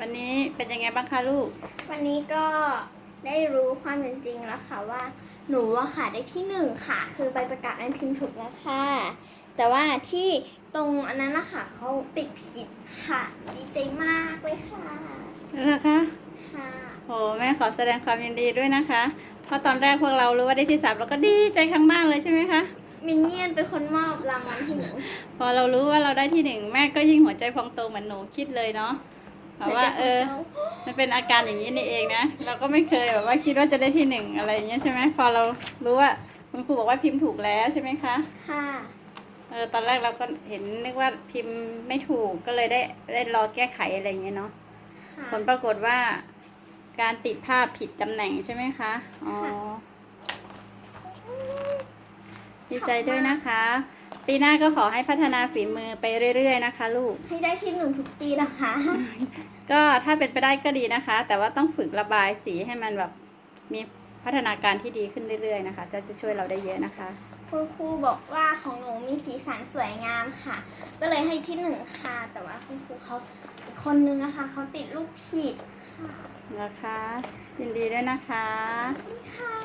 วันนี้เป็นยังไงบ้างคะลูก วันนี้ก็ได้รู้ความเป็นจริงแล้วค่ะว่า หนูอะค่ะได้ที่หนึ่งค่ะ คือใบประกาศนั้นพิมพ์ถูกแล้วค่ะ แต่ว่าที่ตรงอันนั้นนะคะเขาติดผิดค่ะ ดีใจมากเลยค่ะ นะคะค่ะ โหแม่ขอแสดงความยินดีด้วยนะคะ เพราะตอนแรกพวกเรารู้ว่าได้ที่สามเราก็ดีใจทั้งบ้านเลยใช่ไหมคะ มินเนี่ยนเป็นคนมอบรางวัลให้หนู พอเรารู้ว่าเราได้ที่หนึ่งแม่ก็ยิ่งหัวใจพองโตเหมือนหนูคิดเลยเนาะ แบบว่าเออ มันเป็นอาการอย่างนี้นี่เองนะ เราก็ไม่เคยแบบว่าคิดว่าจะได้ที่หนึ่งอะไรอย่างเงี้ยใช่ไหมพอเรารู้ว่าคุณครูบอกว่าพิมพ์ถูกแล้วใช่ไหมคะ ค่ะเออตอนแรกเราก็เห็นนึกว่าพิมพ์ไม่ถูกก็เลยได้ได้รอแก้ไขอะไรอย่างเงี้ยเนาะค่ะผลปรากฏว่า การติดภาพผิดตำแหน่งใช่ไหมคะ อ๋อ ดีใจด้วยนะคะ ปีหน้าก็ขอให้พัฒนาฝีมือไปเรื่อยๆนะคะ ลูก ให้ได้ที่หนึ่งทุกปีนะคะ ก็ถ้าเป็นไปได้ก็ดีนะคะ แต่ว่าต้องฝึกระบายสีให้มันแบบมีพัฒนาการที่ดีขึ้นเรื่อยๆนะคะจะจะช่วยเราได้เยอะนะคะ คุณครูบอกว่าของหนูมีสีสันสวยงามค่ะ ก็เลยให้ที่หนึ่งค่ะ แต่ว่าคุณครูเขาอีกคนนึงอะค่ะเขาติดรูปผิดค่ะนะคะยินดีด้วยนะคะค่ะ